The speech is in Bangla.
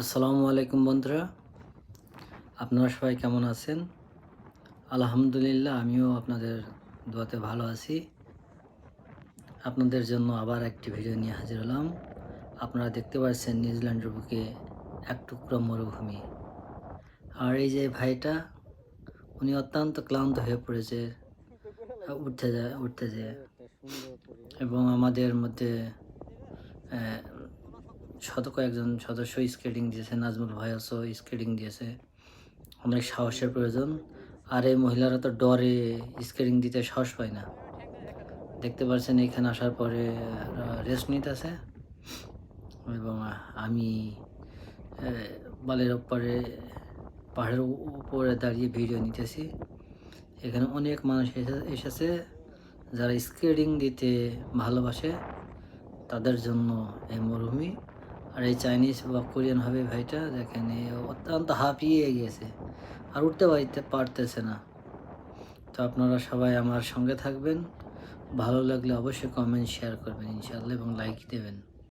আসসালামু আলাইকুম বন্ধুরা। আপনারা সবাই কেমন আছেন? আলহামদুলিল্লাহ, আমিও আপনাদের দোয়াতে ভালো আছি। আপনাদের জন্য আবার একটি ভিডিও নিয়ে হাজির হলাম। আপনারা দেখতে পাচ্ছেন নিউজিল্যান্ডের বুকে এক টুকরো মরুভূমি। আর এই যে ভাইটা, উনি অত্যন্ত ক্লান্ত হয়ে পড়েছে, উঠতে যায় উঠতে যায়। এবং আমাদের মধ্যে শত কয়েকজন সদস্য স্কেটিং দিয়েছে, নাজমুল ভাইয়াসও স্কেটিং দিয়েছে। অনেক সাহসের প্রয়োজন। আর এই মহিলারা তো ডরে স্কেটিং দিতে সাহস পায় না। দেখতে পাচ্ছেন এখানে আসার পরে রেস্ট নিতেছে। এবং আমি বালের উপরে পাহাড়ের উপরে দাঁড়িয়ে ভিডিও নিতেছি। এখানে অনেক মানুষ এসে- এসেছে যারা স্কেটিং দিতে ভালোবাসে। তাদের জন্য এই মরুভূমি। আর এই চাইনিজ বা কোরিয়ান হবে ভাইটা, দেখেন এ অত্যন্ত হাঁপিয়ে গিয়েছে আর উঠতে পারতে পারতেছে না। তো আপনারা সবাই আমার সঙ্গে থাকবেন। ভালো লাগলে অবশ্যই কমেন্ট শেয়ার করবেন ইনশাআল্লাহ এবং লাইক দেবেন।